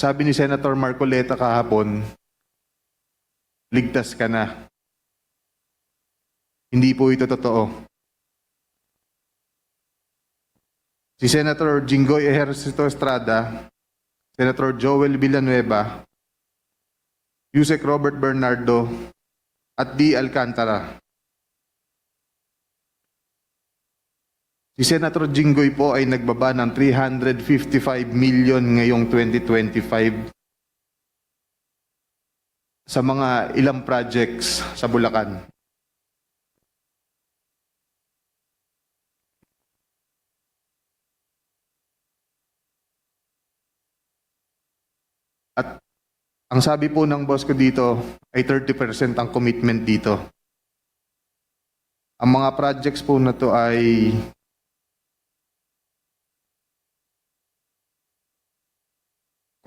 Sabi ni Senator Marcoleta kahapon, ligtas ka na. Hindi po ito totoo. Si Senator Jinggoy Ejercito Estrada, Senator Joel Villanueva, Yusek Robert Bernardo, at D. Alcantara. Si Senator Jinggoy po ay nagbaba ng 355 million ngayong 2025 sa mga ilang projects sa Bulacan. At ang sabi po ng boss ko dito ay 30% ang commitment dito. Ang mga projects po na to ay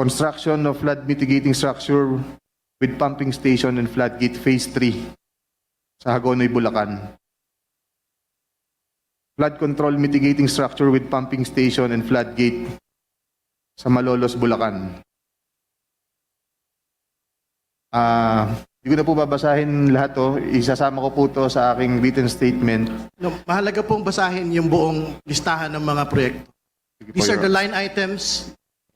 construction of flood mitigating structure with pumping station and floodgate phase 3 sa Hagonoy, Bulacan. Flood control mitigating structure with pumping station and floodgate sa Malolos, Bulacan. Ah, hindi ko na po babasahin lahat to. Isasama ko po to sa aking written statement. No, mahalaga pong basahin yung buong listahan ng mga proyekto. Sige po, These are the line items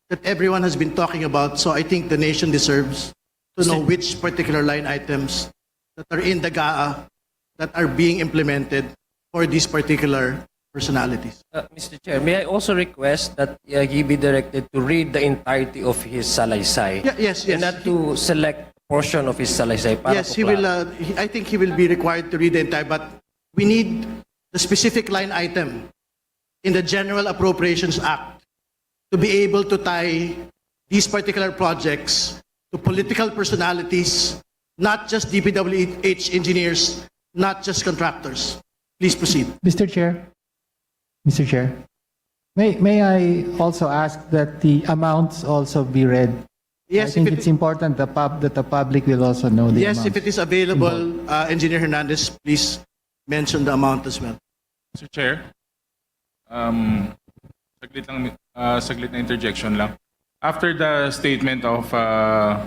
that everyone has been talking about, so I think the nation deserves to know which particular line items that are in the GAA that are being implemented for these particular personalities. Uh, Mr. Chair, may I also request that uh, he be directed to read the entirety of his salaysay? Yeah, yes, yes. And not to select portion of his salaysay para Yes, po he will, uh, he- I think he will be required to read the entire, but we need the specific line item in the General Appropriations Act to be able to tie these particular projects to political personalities, not just DPWH engineers, not just contractors. Please proceed. Mr. Chair, Mr. Chair, may, may I also ask that the amounts also be read? Yes, I think if it- it's important the pub, that the public will also know the Yes, if it is available, uh, Engineer Hernandez, please mention the amount as well. Mr. Chair, um, saglit lang, uh, saglit na interjection lang. After the statement of uh,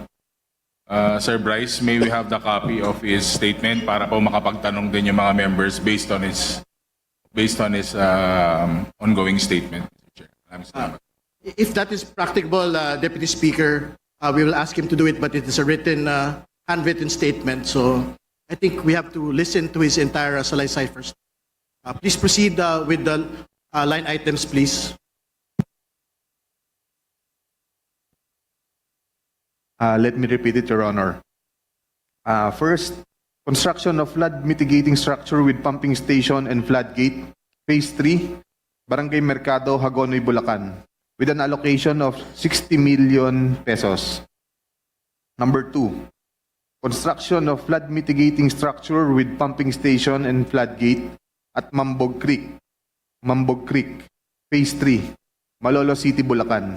uh, Sir Bryce, may we have the copy of his statement para po makapagtanong din yung mga members based on his based on his um, ongoing statement, salamat. If that is practicable, uh, Deputy Speaker, uh, we will ask him to do it, but it is a written, uh, handwritten statement. So I think we have to listen to his entire uh, salaysay first. Uh, please proceed uh, with the uh, line items, please. Uh, let me repeat it, Your Honor. Uh, first, construction of flood mitigating structure with pumping station and floodgate, Phase 3, Barangay Mercado, Hagonoy, Bulacan, with an allocation of 60 million pesos. Number two, construction of flood mitigating structure with pumping station and floodgate at Mambog Creek, Mambog Creek, Phase 3, Malolo City, Bulacan,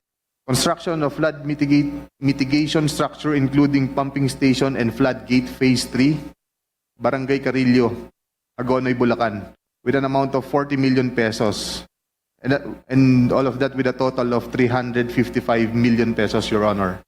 construction of flood mitigate, mitigation structure including pumping station and floodgate Phase 3, Barangay Carillo, Agonoy, Bulacan, with an amount of 40 million pesos. And, and all of that with a total of 355 million pesos, Your Honor.